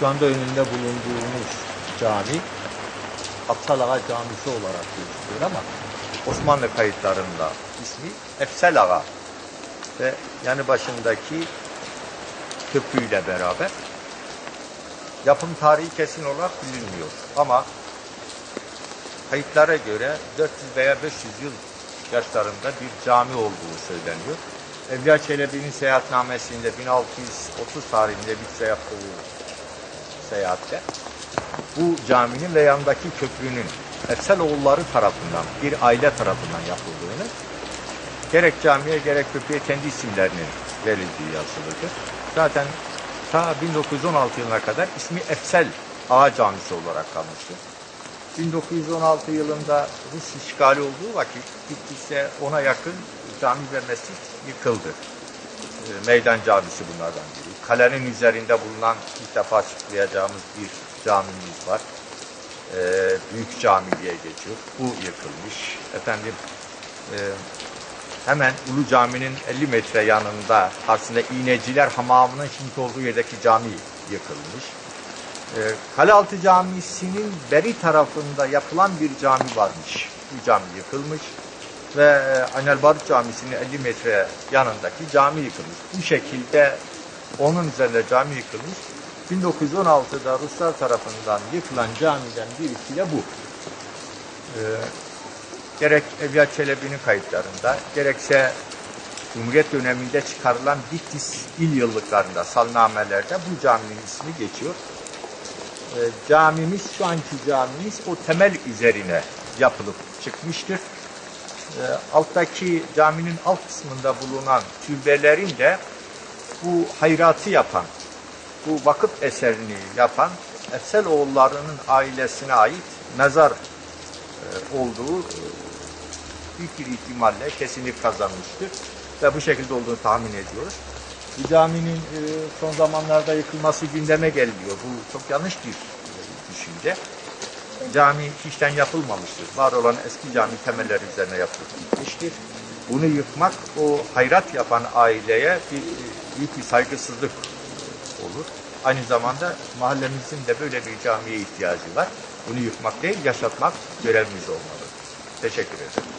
şu anda önünde bulunduğumuz cami Aptal Ağa Camisi olarak gözüküyor ama Osmanlı kayıtlarında ismi Efsel ve yanı başındaki köprüyle beraber yapım tarihi kesin olarak bilinmiyor ama kayıtlara göre 400 veya 500 yıl yaşlarında bir cami olduğu söyleniyor. Evliya Çelebi'nin seyahatnamesinde 1630 tarihinde bir yaptığı seyahatte bu caminin ve yanındaki köprünün Efsel oğulları tarafından, bir aile tarafından yapıldığını, gerek camiye gerek köprüye kendi isimlerinin verildiği yazılıdır. Zaten ta 1916 yılına kadar ismi Efsel Ağa Camisi olarak kalmıştır. 1916 yılında Rus işgali olduğu vakit gittikçe ona yakın cami ve mescit yıkıldı. E, Meydan camisi bunlardan biri. Kalenin üzerinde bulunan ilk defa açıklayacağımız bir camimiz var. E, Büyük Cami diye geçiyor. Bu yıkılmış. Efendim e, hemen Ulu Cami'nin 50 metre yanında karşısında İğneciler Hamamı'nın şimdi olduğu yerdeki cami yıkılmış. E, Kalealtı Camisi'nin beri tarafında yapılan bir cami varmış. Bu cami yıkılmış ve e, Anel Barut Camisi'nin 50 metre yanındaki cami yıkılmış. Bu şekilde onun üzerinde cami yıkılmış. 1916'da Ruslar tarafından yıkılan camiden birisi de bu. Ee, gerek Evliya Çelebi'nin kayıtlarında, gerekse Cumhuriyet döneminde çıkarılan Bitlis il yıllıklarında, salnamelerde bu caminin ismi geçiyor. Ee, camimiz, şu anki camimiz o temel üzerine yapılıp çıkmıştır. Ee, alttaki caminin alt kısmında bulunan türbelerin de bu hayratı yapan, bu vakıf eserini yapan Efsel oğullarının ailesine ait mezar e, olduğu e, büyük bir ihtimalle kesinlik kazanmıştır. Ve bu şekilde olduğunu tahmin ediyoruz. Bu caminin e, son zamanlarda yıkılması gündeme gelmiyor. Bu çok yanlış bir düşünce. Cami hiçten yapılmamıştır. Var olan eski cami temelleri üzerine yapılıp gitmiştir. Bunu yıkmak o hayrat yapan aileye bir, büyük bir saygısızlık olur. Aynı zamanda mahallemizin de böyle bir camiye ihtiyacı var. Bunu yıkmak değil, yaşatmak görevimiz olmalı. Teşekkür ederim.